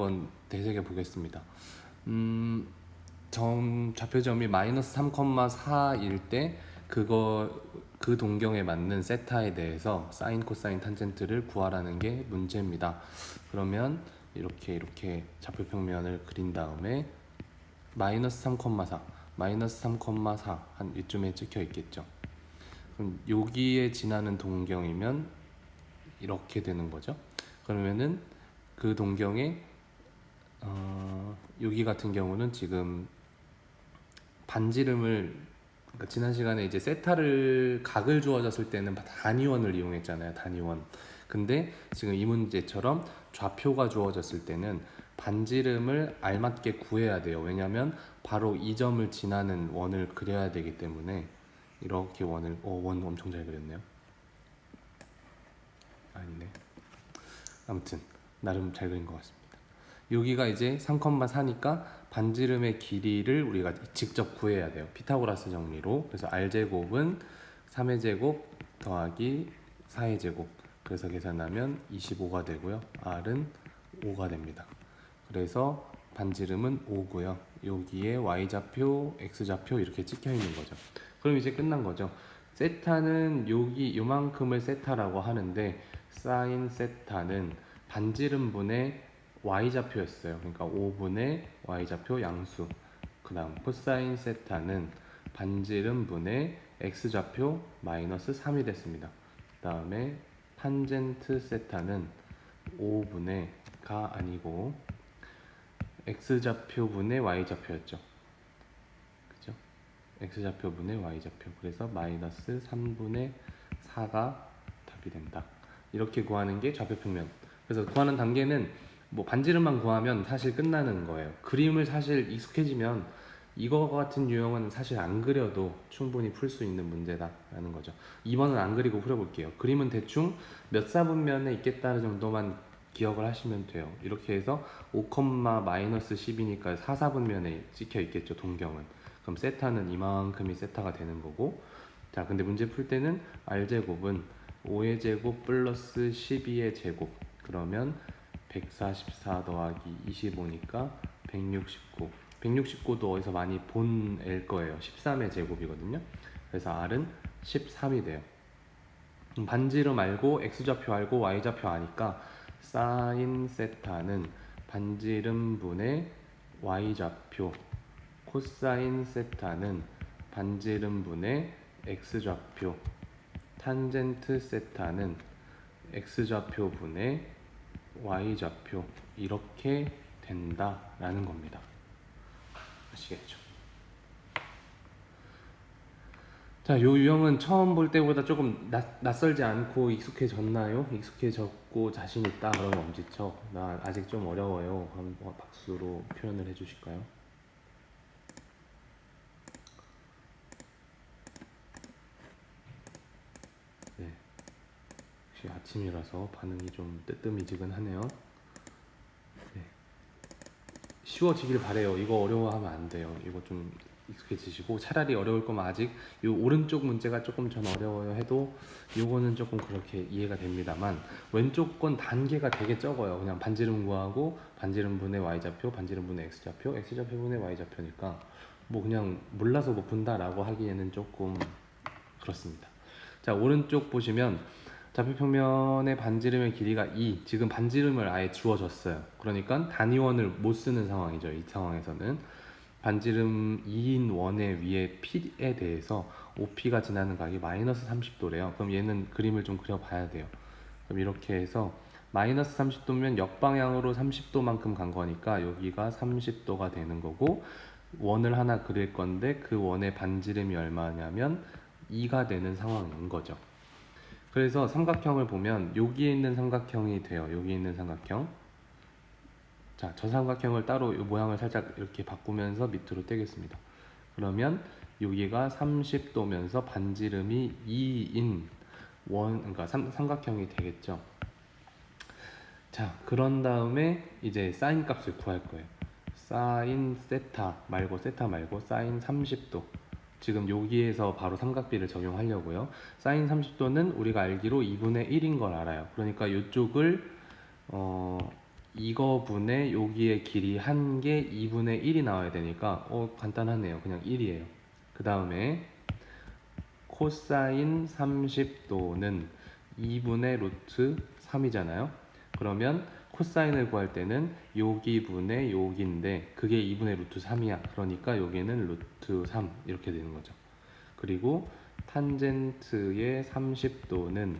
한번 되새겨 보겠습니다. 음, 점 좌표점이 마이너스 3,4일 때 그거 그 동경에 맞는 세타에 대해서 사인 코사인 탄젠트를 구하라는 게 문제입니다. 그러면 이렇게 이렇게 좌표 평면을 그린 다음에 마이너스 3,4 마이너스 3,4한 이쯤에 찍혀 있겠죠. 그럼 여기에 지나는 동경이면 이렇게 되는 거죠. 그러면은 그 동경에 어, 여기 같은 경우는 지금 반지름을 그러니까 지난 시간에 이제 세타를 각을 주어졌을 때는 단위원을 이용했잖아요. 단위원. 근데 지금 이 문제처럼 좌표가 주어졌을 때는 반지름을 알맞게 구해야 돼요. 왜냐하면 바로 이 점을 지나는 원을 그려야 되기 때문에 이렇게 원을 어, 원 엄청 잘 그렸네요. 아니네. 아무튼 나름 잘 그린 것 같습니다. 여기가 이제 3,4니까 반지름의 길이를 우리가 직접 구해야 돼요. 피타고라스 정리로. 그래서 r 제곱은 3의 제곱 더하기 4의 제곱. 그래서 계산하면 25가 되고요. r은 5가 됩니다. 그래서 반지름은 5고요. 여기에 y 좌표, x 좌표 이렇게 찍혀 있는 거죠. 그럼 이제 끝난 거죠. 세타는 여기 요만큼을 세타라고 하는데 사인 세타는 반지름분의 y 좌표였어요. 그러니까 5분의 y 좌표 양수. 그 다음 코사인 세타는 반지름분의 x 좌표 마이너스 3이 됐습니다. 그 다음에 탄젠트 세타는 5분의 가 아니고 x 좌표분의 y 좌표였죠. 그죠? x 좌표분의 y 좌표. 그래서 마이너스 3분의 4가 답이 된다. 이렇게 구하는 게 좌표 평면. 그래서 구하는 단계는 뭐 반지름만 구하면 사실 끝나는 거예요. 그림을 사실 익숙해지면 이거 같은 유형은 사실 안 그려도 충분히 풀 수 있는 문제다라는 거죠. 2번은 안 그리고 풀어볼게요. 그림은 대충 몇 사분면에 있겠다는 정도만 기억을 하시면 돼요. 이렇게 해서 5, 마이너스 10이니까 4, 4분면에 찍혀 있겠죠. 동경은. 그럼 세타는 이만큼이 세타가 되는 거고 자 근데 문제 풀 때는 r제곱은 5의 제곱 플러스 12의 제곱 그러면 144 더하기 25니까 169 169도 어디서 많이 본 애일 거예요. 13의 제곱이거든요. 그래서 r은 13이 돼요. 음, 반지름 알고 x좌표 알고 y좌표 아니까 사인 세타는 반지름 분의 y좌표. 코사인 세타는 반지름 분의 x좌표. 탄젠트 세타는 x좌표 분의 y좌표 이렇게 된다라는 겁니다. 아시겠죠? 자, 요 유형은 처음 볼 때보다 조금 낯, 낯설지 않고 익숙해졌나요? 익숙해졌고 자신 있다 그러면 엄지척. 나 아직 좀 어려워요. 한번 박수로 표현을 해주실까요? 네. 역시 아침이라서 반응이 좀 뜨뜻미지근하네요. 네. 쉬워지길 바래요. 이거 어려워하면 안 돼요. 이거 좀 익숙해지시고 차라리 어려울 거면 아직 요 오른쪽 문제가 조금 전 어려워요 해도 요거는 조금 그렇게 이해가 됩니다만 왼쪽 건 단계가 되게 적어요. 그냥 반지름 구하고 반지름 분의 y 좌표, 반지름 분의 x 좌표, x 좌표 분의 y 좌표니까 뭐 그냥 몰라서 못 푼다라고 하기에는 조금 그렇습니다. 자 오른쪽 보시면 좌표 평면의 반지름의 길이가 2 지금 반지름을 아예 주어졌어요. 그러니까 단위원을 못 쓰는 상황이죠. 이 상황에서는 반지름 2인 원의 위에 P에 대해서 OP가 지나는 각이 마이너스 30도래요. 그럼 얘는 그림을 좀 그려봐야 돼요. 그럼 이렇게 해서 마이너스 30도면 역방향으로 30도만큼 간 거니까 여기가 30도가 되는 거고 원을 하나 그릴 건데 그 원의 반지름이 얼마냐면 2가 되는 상황인 거죠. 그래서 삼각형을 보면 여기에 있는 삼각형이 돼요. 여기 있는 삼각형. 자, 저 삼각형을 따로 이 모양을 살짝 이렇게 바꾸면서 밑으로 떼겠습니다. 그러면 여기가 30도면서 반지름이 2인 원, 그러니까 삼, 삼각형이 되겠죠. 자, 그런 다음에 이제 사인 값을 구할 거예요. 사인 세타 말고 세타 말고 사인 30도. 지금 여기에서 바로 삼각비를 적용하려고요. 사인 30도는 우리가 알기로 2분의 1인 걸 알아요. 그러니까 이쪽을 어 이거 분의 여기의 길이 한 개 2분의 1이 나와야 되니까 어 간단하네요. 그냥 1이에요. 그 다음에 코사인 30도는 2분의 루트 3이잖아요. 그러면 코사인을 구할 때는 여기 분의 여기인데 그게 2분의 루트 3이야. 그러니까 여기는 루트 3 이렇게 되는 거죠. 그리고 탄젠트의 30도는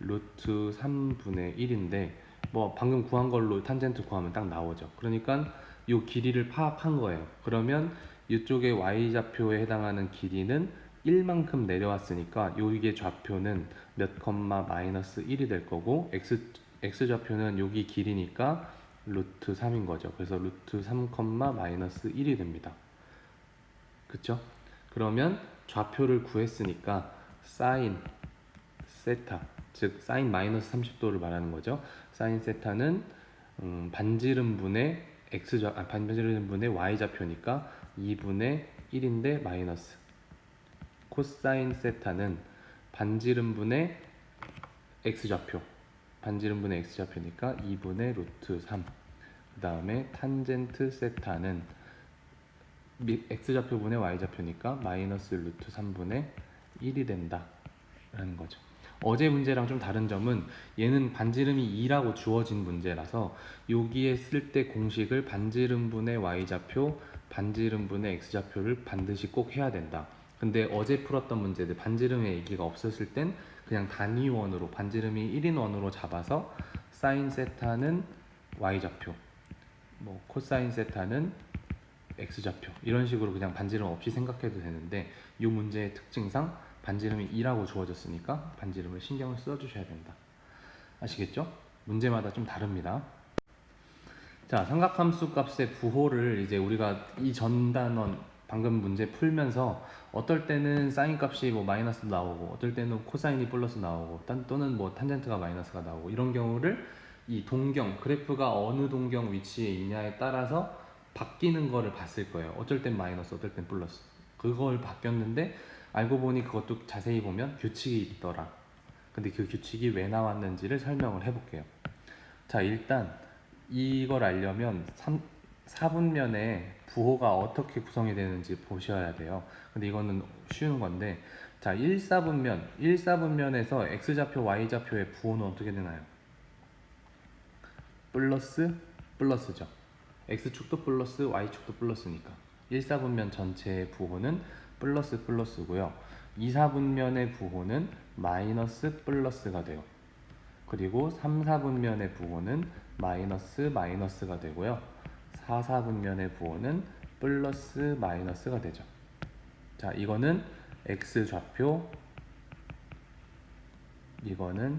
루트 3분의 1인데 뭐 방금 구한 걸로 탄젠트 구하면 딱 나오죠. 그러니까 이 길이를 파악한 거예요. 그러면 이쪽의 y 좌표에 해당하는 길이는 1만큼 내려왔으니까 여기의 좌표는 몇 컴마 마이너스 1이 될 거고 x x 좌표는 여기 길이니까 루트 3인 거죠. 그래서 루트 3 컴마 마이너스 1이 됩니다. 그쵸? 그러면 좌표를 구했으니까 사인 세타 즉 사인 마이너스 30도를 말하는 거죠. 사인 세타는 음, 반지름분의 x 좌 아, 반지름분의 y 좌표니까 2분의 1인데 마이너스 코사인 세타는 반지름분의 x 좌표 반지름분의 x 좌표니까 2분의 루트 3. 그 다음에 탄젠트 세타는 미- x 좌표분의 y 좌표니까 마이너스 루트 3분의 1이 된다. 라는 거죠. 어제 문제랑 좀 다른 점은 얘는 반지름이 2라고 주어진 문제라서 여기에 쓸 때 공식을 반지름분의 y 좌표, 반지름분의 x 좌표를 반드시 꼭 해야 된다. 근데 어제 풀었던 문제들 반지름의 얘기가 없었을 땐 그냥 단위원으로 반지름이 1인 원으로 잡아서 사인 세타는 y 좌표, 뭐 코사인 세타는 x 좌표 이런 식으로 그냥 반지름 없이 생각해도 되는데 이 문제의 특징상 반지름이 2라고 주어졌으니까 반지름을 신경을 써주셔야 된다. 아시겠죠? 문제마다 좀 다릅니다. 자, 삼각함수 값의 부호를 이제 우리가 이 전 단원 방금 문제 풀면서 어떨 때는 사인 값이 뭐 마이너스 나오고 어떨 때는 코사인이 플러스 나오고 딴- 또는 뭐 탄젠트가 마이너스가 나오고 이런 경우를 이 동경 그래프가 어느 동경 위치에 있냐에 따라서 바뀌는 거를 봤을 거예요. 어쩔 땐 마이너스, 어떨 땐 플러스. 그걸 바뀌었는데 알고 보니 그것도 자세히 보면 규칙이 있더라. 근데 그 규칙이 왜 나왔는지를 설명을 해볼게요. 자, 일단 이걸 알려면 3, 4분면에 부호가 어떻게 구성이 되는지 보셔야 돼요. 근데 이거는 쉬운 건데, 자, 1, 4분면, 1, 4분면에서 x좌표, y좌표의 부호는 어떻게 되나요? 플러스, 플러스죠. x축도 플러스, y축도 플러스니까. 1, 4분면 전체의 부호는 플러스, 플러스고요. 2, 4분면의 부호는 마이너스, 플러스가 돼요. 그리고 3, 4분면의 부호는 마이너스, 마이너스가 되고요. 4, 4분면의 부호는 플러스, 마이너스가 되죠. 자, 이거는 x 좌표, 이거는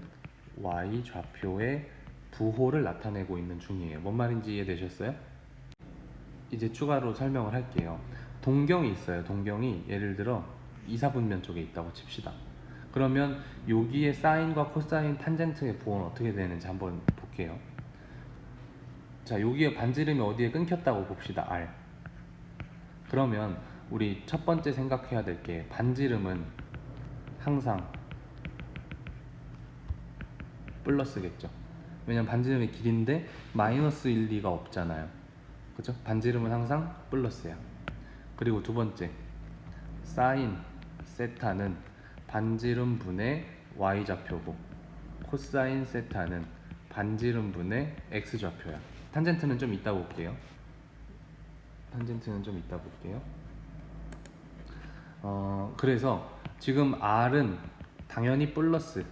y 좌표의 부호를 나타내고 있는 중이에요. 뭔 말인지 이해되셨어요? 이제 추가로 설명을 할게요. 동경이 있어요. 동경이 예를 들어 2, 4분면 쪽에 있다고 칩시다. 그러면 여기에 사인과 코사인 탄젠트의 부호는 어떻게 되는지 한번 볼게요. 자, 여기에 반지름이 어디에 끊겼다고 봅시다. R. 그러면 우리 첫 번째 생각해야 될 게 반지름은 항상 플러스겠죠. 왜냐면 반지름의 길인데 마이너스 1, 2가 없잖아요. 그죠? 반지름은 항상 플러스야. 그리고 두 번째 사인 세타는 반지름 분의 y 좌표고 코사인 세타는 반지름 분의 x 좌표야. 탄젠트는 좀 이따 볼게요. 탄젠트는 좀 이따 볼게요. 어, 그래서 지금 r은 당연히 플러스.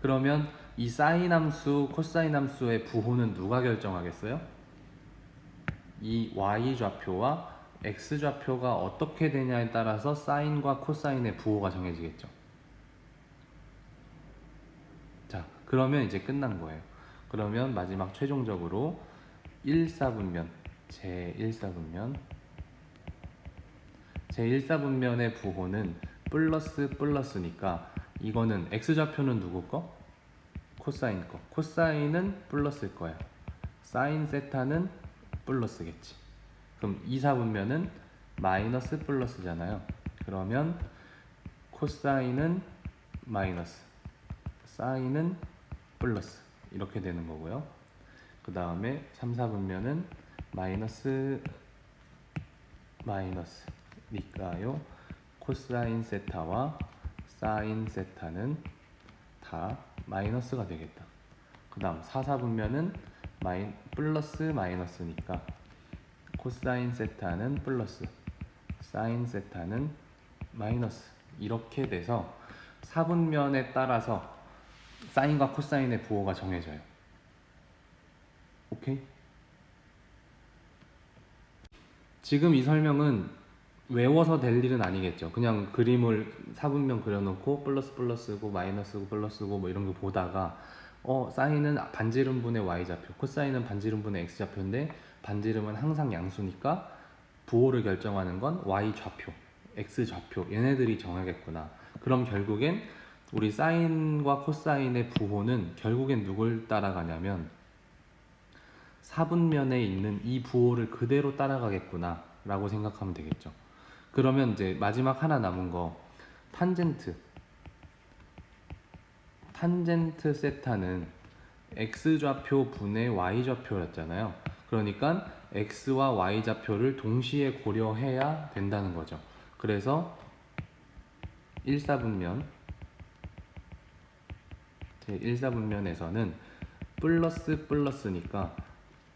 그러면 이 사인 함수, 코사인 함수의 부호는 누가 결정하겠어요? 이 y 좌표와 x 좌표가 어떻게 되냐에 따라서 사인과 코사인의 부호가 정해지겠죠. 자, 그러면 이제 끝난 거예요. 그러면 마지막 최종적으로 1, 4분면, 제 1, 4분면, 제 1, 4분면의 부호는 플러스 플러스니까 이거는 x 좌표는 누구 거? 코사인 거. 코사인은 플러스일 거야. 사인 세타는 플러스겠지. 그럼 2, 4분면은 마이너스 플러스잖아요. 그러면 코사인은 마이너스, 사인은 플러스 이렇게 되는 거고요. 그 다음에 3, 4분면은 마이너스 마이너스니까요. 코사인 세타와 사인 세타는 다 마이너스가 되겠다. 그 다음 4, 4분면은 마이, 플러스 마이너스니까 코사인 세타는 플러스 사인 세타는 마이너스 이렇게 돼서 사분면에 따라서 사인과 코사인의 부호가 정해져요. 오케이? 지금 이 설명은 외워서 될 일은 아니겠죠. 그냥 그림을 사분면 그려놓고 플러스 플러스고 마이너스고 플러스고 뭐 이런 거 보다가 어 사인은 반지름분의 y 좌표, 코사인은 반지름분의 x 좌표인데 반지름은 항상 양수니까 부호를 결정하는 건 y 좌표, x 좌표 얘네들이 정하겠구나. 그럼 결국엔 우리 사인과 코사인의 부호는 결국엔 누굴 따라가냐면 사분면에 있는 이 부호를 그대로 따라가겠구나 라고 생각하면 되겠죠. 그러면 이제 마지막 하나 남은 거 탄젠트 탄젠트 세타는 x 좌표 분의 y 좌표였잖아요. 그러니까 x와 y 좌표를 동시에 고려해야 된다는 거죠. 그래서 1사분면 제 1사분면에서는 플러스 플러스니까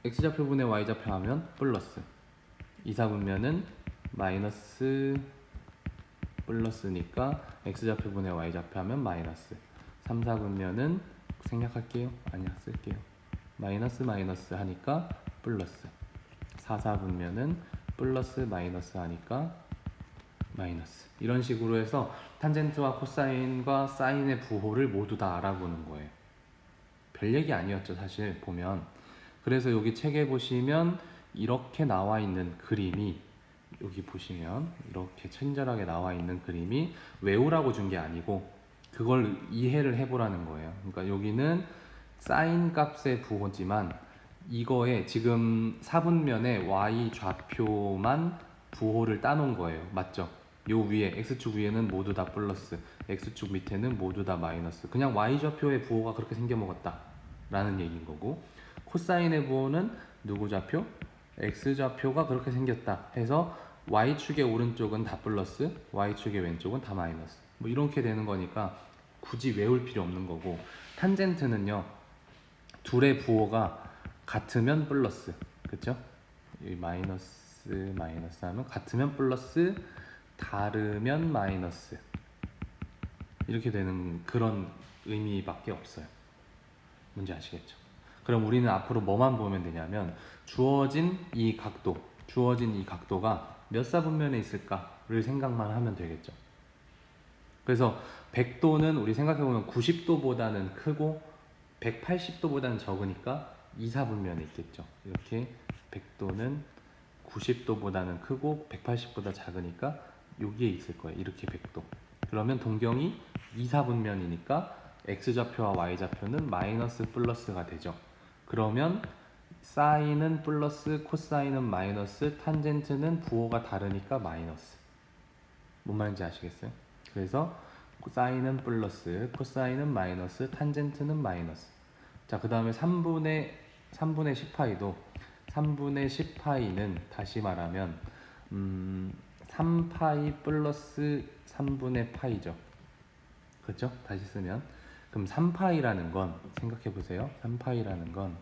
x 좌표 분의 y 좌표 하면 플러스 2사분면은 마이너스 플러스니까 x 좌표 분의 y 좌표 하면 마이너스 3사분면은 생략할게요. 아니야 쓸게요. 마이너스 마이너스 하니까 플러스 4사분면은 플러스 마이너스 하니까 마이너스 이런 식으로 해서 탄젠트와 코사인과 사인의 부호를 모두 다 알아보는 거예요 별 얘기 아니었죠 사실 보면 그래서 여기 책에 보시면 이렇게 나와 있는 그림이 여기 보시면 이렇게 친절하게 나와 있는 그림이 외우라고 준 게 아니고 그걸 이해를 해보라는 거예요. 그러니까 여기는 사인 값의 부호지만 이거에 지금 사분면에 y 좌표만 부호를 따놓은 거예요. 맞죠? 요 위에 x축 위에는 모두 다 플러스, x축 밑에는 모두 다 마이너스. 그냥 y 좌표의 부호가 그렇게 생겨 먹었다 라는 얘기인 거고 코사인의 부호는 누구 좌표? x 좌표가 그렇게 생겼다 해서 y축의 오른쪽은 다 플러스, y축의 왼쪽은 다 마이너스. 뭐 이렇게 되는 거니까 굳이 외울 필요 없는 거고 탄젠트는요 둘의 부호가 같으면 플러스 그쵸? 이 마이너스 마이너스 하면 같으면 플러스 다르면 마이너스 이렇게 되는 그런 의미밖에 없어요 뭔지 아시겠죠? 그럼 우리는 앞으로 뭐만 보면 되냐면 주어진 이 각도 주어진 이 각도가 몇 사분면에 있을까를 생각만 하면 되겠죠 그래서 100도는 우리 생각해보면 90도보다는 크고 180도보다는 적으니까 2, 4분면에 있겠죠. 이렇게 100도는 90도보다는 크고 180보다 작으니까 여기에 있을 거예요. 이렇게 100도. 그러면 동경이 2, 4분면이니까 x좌표와 y좌표는 마이너스 플러스가 되죠. 그러면 사인은 플러스, 코사인은 마이너스, 탄젠트는 부호가 다르니까 마이너스. 뭔 말인지 아시겠어요? 그래서 사인은 플러스, 코사인은 마이너스, 탄젠트는 마이너스. 자, 그 다음에 3분의 3분의 10파이도 3분의 10파이는 다시 말하면 음, 3파이 플러스 3분의 파이죠. 그렇죠? 다시 쓰면 그럼 3파이라는 건 생각해 보세요. 3파이라는 건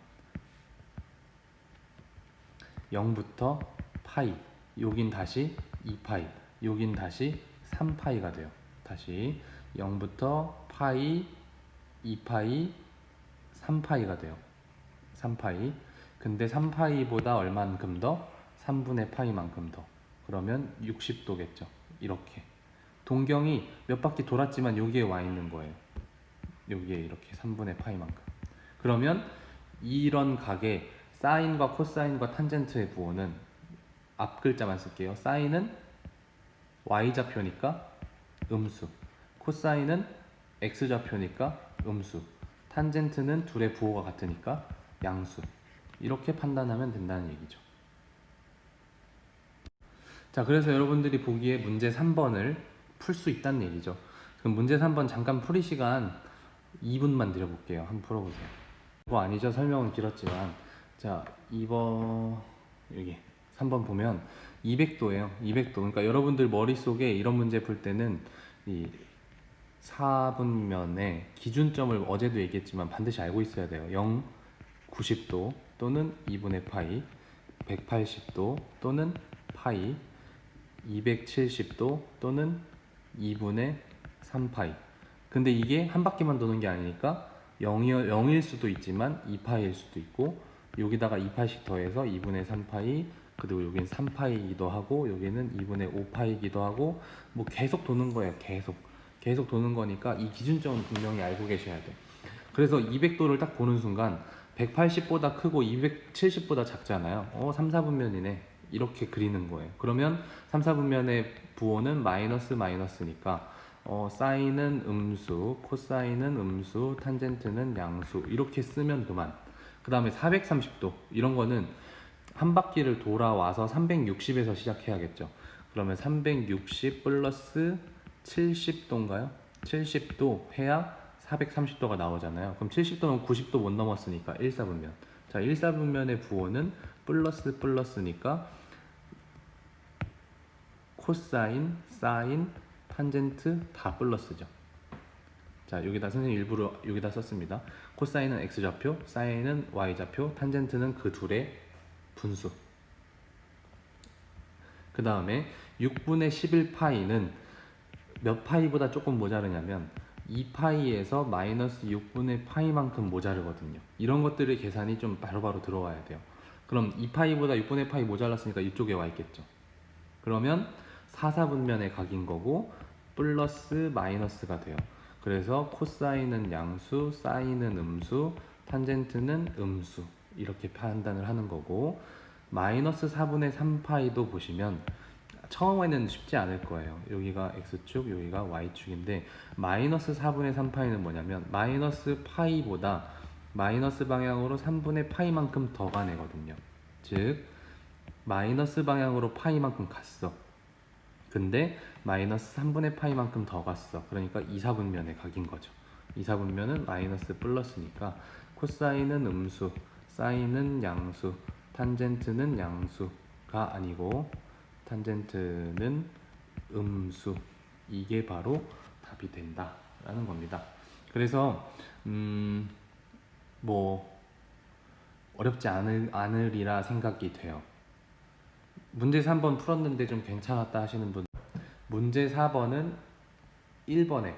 0부터 파이, 여긴 다시 2파이, 여긴 다시 3파이가 돼요. 다시 0부터 파이, 2파이, 3파이가 돼요. 3파이. 근데 3파이보다 얼만큼 더? 3분의 파이만큼 더. 그러면 60도겠죠. 이렇게. 동경이 몇 바퀴 돌았지만 여기에 와 있는 거예요. 여기에 이렇게 3분의 파이만큼. 그러면 이런 각의 사인과 코사인과 탄젠트의 부호는 앞 글자만 쓸게요. 사인은 y좌표니까 음수. 코사인은 x좌표니까 음수. 탄젠트는 둘의 부호가 같으니까 양수. 이렇게 판단하면 된다는 얘기죠. 자, 그래서 여러분들이 보기에 문제 3번을 풀 수 있다는 얘기죠. 그럼 문제 3번 잠깐 풀이 시간 2분만 드려볼게요. 한번 풀어보세요. 뭐 아니죠. 설명은 길었지만 자, 2번 여기 3번 보면 200도예요. 200도. 그러니까 여러분들 머릿속에 이런 문제 풀 때는 이 4분면의 기준점을 어제도 얘기했지만 반드시 알고 있어야 돼요. 0, 90도 또는 2분의 파이, 180도 또는 파이, 270도 또는 2분의 3파이. 근데 이게 한 바퀴만 도는 게 아니니까 0이, 0일 수도 있지만 2파이일 수도 있고 여기다가 2파이씩 더해서 2분의 3파이 그리고 여기는 3파이기도 하고 여기는 2분의 5파이기도 하고 뭐 계속 도는 거예요 계속. 계속 도는 거니까 이 기준점은 분명히 알고 계셔야 돼. 그래서 200도를 딱 보는 순간 180보다 크고 270보다 작잖아요. 어 3, 4분면이네 이렇게 그리는 거예요 그러면 3, 4분면의 부호는 마이너스 마이너스니까 어, 사인은 음수, 코사인은 음수, 탄젠트는 양수 이렇게 쓰면 그만. 그 다음에 430도 이런 거는 한 바퀴를 돌아와서 360에서 시작해야겠죠. 그러면 360 플러스 70도인가요? 70도 해야 430도가 나오잖아요. 그럼 70도는 90도 못 넘었으니까 1사분면. 자, 1사분면의 부호는 플러스 플러스니까 코사인, 사인, 탄젠트 다 플러스죠. 자, 여기다 선생님 일부러 여기다 썼습니다. 코사인은 x 좌표, 사인은 y 좌표, 탄젠트는 그 둘의 분수. 그 다음에 6분의 11파이는 몇 파이보다 조금 모자르냐면 2파이에서 마이너스 6분의 파이만큼 모자르거든요. 이런 것들의 계산이 좀 바로바로 들어와야 돼요. 그럼 2파이보다 6분의 파이 모자랐으니까 이쪽에 와 있겠죠. 그러면 4, 4분면의 각인 거고 플러스 마이너스가 돼요. 그래서 코사인은 양수, 사인은 음수, 탄젠트는 음수 이렇게 판단을 하는 거고 마이너스 4분의 3파이도 보시면 처음에는 쉽지 않을 거예요. 여기가 x축, 여기가 y축인데 마이너스 4분의 3파이는 뭐냐면 마이너스 파이보다 마이너스 방향으로 3분의 파이만큼 더 가네거든요. 즉 마이너스 방향으로 파이만큼 갔어. 근데 마이너스 3분의 파이만큼 더 갔어. 그러니까 2, 4분면의 각인 거죠. 2, 4분면은 마이너스 플러스니까 코사인은 음수, 사인은 양수, 탄젠트는 양수가 아니고 탄젠트는 음수. 이게 바로 답이 된다라는 겁니다. 그래서 음, 뭐 어렵지 않을 않으리라 생각이 돼요. 문제 3번 풀었는데 좀 괜찮았다 하시는 분. 문제 4번은 1번에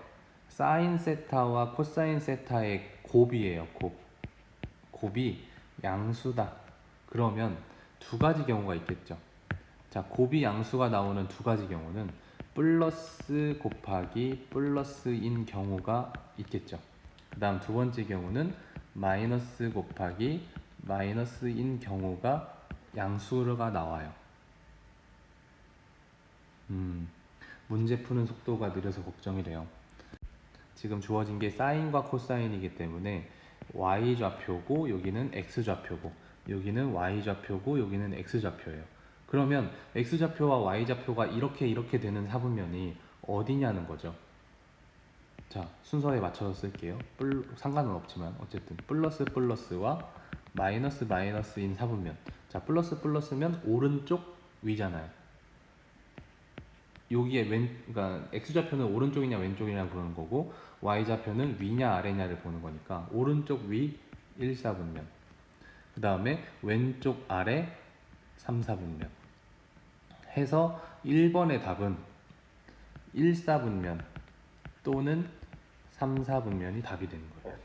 사인 세타와 코사인 세타의 곱이에요 곱. 곱이 양수다. 그러면 두 가지 경우가 있겠죠. 자 곱이 양수가 나오는 두 가지 경우는 플러스 곱하기 플러스인 경우가 있겠죠. 그 다음 두 번째 경우는 마이너스 곱하기 마이너스인 경우가 양수가 나와요 음, 문제 푸는 속도가 느려서 걱정이 돼요. 지금 주어진 게 사인과 코사인이기 때문에 y 좌표고 여기는 x 좌표고 여기는 y 좌표고 여기는 x 좌표예요. 그러면 x 좌표와 y 좌표가 이렇게 이렇게 되는 사분면이 어디냐는 거죠. 자 순서에 맞춰서 쓸게요. 뿔, 상관은 없지만 어쨌든 플러스 플러스와 마이너스 마이너스인 사분면. 자 플러스 플러스면 오른쪽 위잖아요. 여기에 왼 그러니까 x 좌표는 오른쪽이냐 왼쪽이냐 보는 거고 y 좌표는 위냐 아래냐를 보는 거니까 오른쪽 위 1, 4분면 그 다음에 왼쪽 아래 3, 4분면. 해서 1번의 답은 1, 4분면 또는 3, 4분면이 답이 되는 거예요.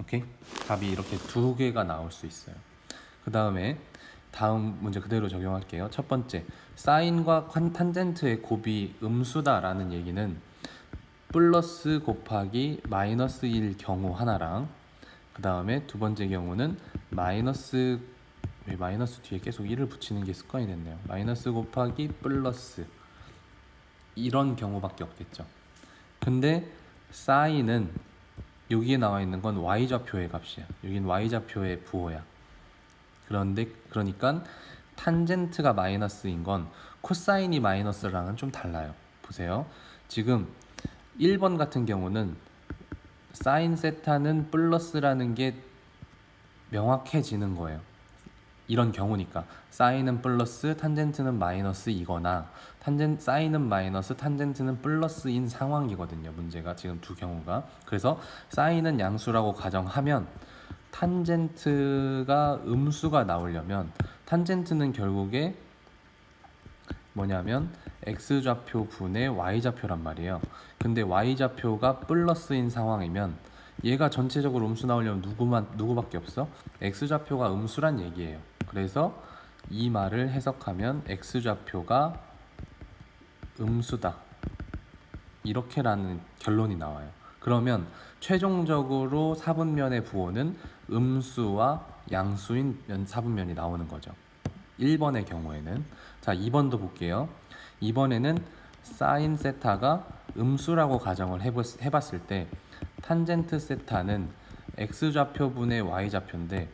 오케이? 답이 이렇게 두 개가 나올 수 있어요. 그 다음에 다음 문제 그대로 적용할게요. 첫 번째, 사인과 관- 탄젠트의 곱이 음수다라는 얘기는 플러스 곱하기 마이너스 1 경우 하나랑 그 다음에 두 번째 경우는 마이너스 왜 마이너스 뒤에 계속 1을 붙이는 게 습관이 됐네요. 마이너스 곱하기 플러스 이런 경우밖에 없겠죠. 근데 사인은 여기에 나와 있는 건 y 좌표의 값이야. 여긴 y 좌표의 부호야. 그런데 그러니까 탄젠트가 마이너스인 건 코사인이 마이너스랑은 좀 달라요. 보세요. 지금 1번 같은 경우는 사인 세타는 플러스라는 게 명확해지는 거예요. 이런 경우니까 사인은 플러스 탄젠트는 마이너스이거나 탄젠 사인은 마이너스 탄젠트는 플러스인 상황이거든요. 문제가 지금 두 경우가 그래서 사인은 양수라고 가정하면 탄젠트가 음수가 나오려면 탄젠트는 결국에 뭐냐면 x 좌표 분의 y 좌표란 말이에요. 근데 y 좌표가 플러스인 상황이면 얘가 전체적으로 음수 나오려면 누구만 누구밖에 없어? x 좌표가 음수란 얘기예요. 그래서 이 말을 해석하면 x 좌표가 음수다. 이렇게라는 결론이 나와요. 그러면 최종적으로 사분면의 부호는 음수와 양수인 면 사분면이 나오는 거죠. 1번의 경우에는 자 2번도 볼게요. 2번에는 사인 세타가 음수라고 가정을 해봤, 해봤을 때 탄젠트 세타는 x 좌표분의 y 좌표인데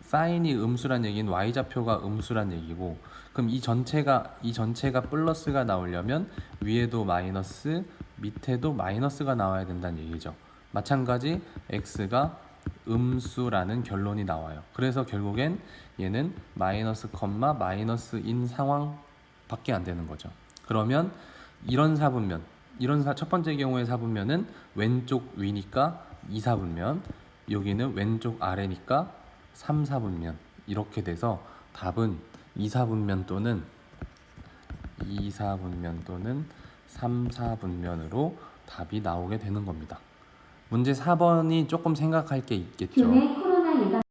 사인이 음수란 얘기는 y 좌표가 음수란 얘기고 그럼 이 전체가 이 전체가 플러스가 나오려면 위에도 마이너스 밑에도 마이너스가 나와야 된다는 얘기죠. 마찬가지 x가 음수라는 결론이 나와요. 그래서 결국엔 얘는 마이너스 컴마 마이너스인 상황밖에 안 되는 거죠. 그러면 이런 사분면, 이런 사, 첫 번째 경우의 사분면은 왼쪽 위니까 2사분면, 여기는 왼쪽 아래니까 3사분면 이렇게 돼서 답은 2사분면 또는 2사분면 또는 3사분면으로 답이 나오게 되는 겁니다. 문제 4번이 조금 생각할 게 있겠죠.